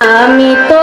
আমি তো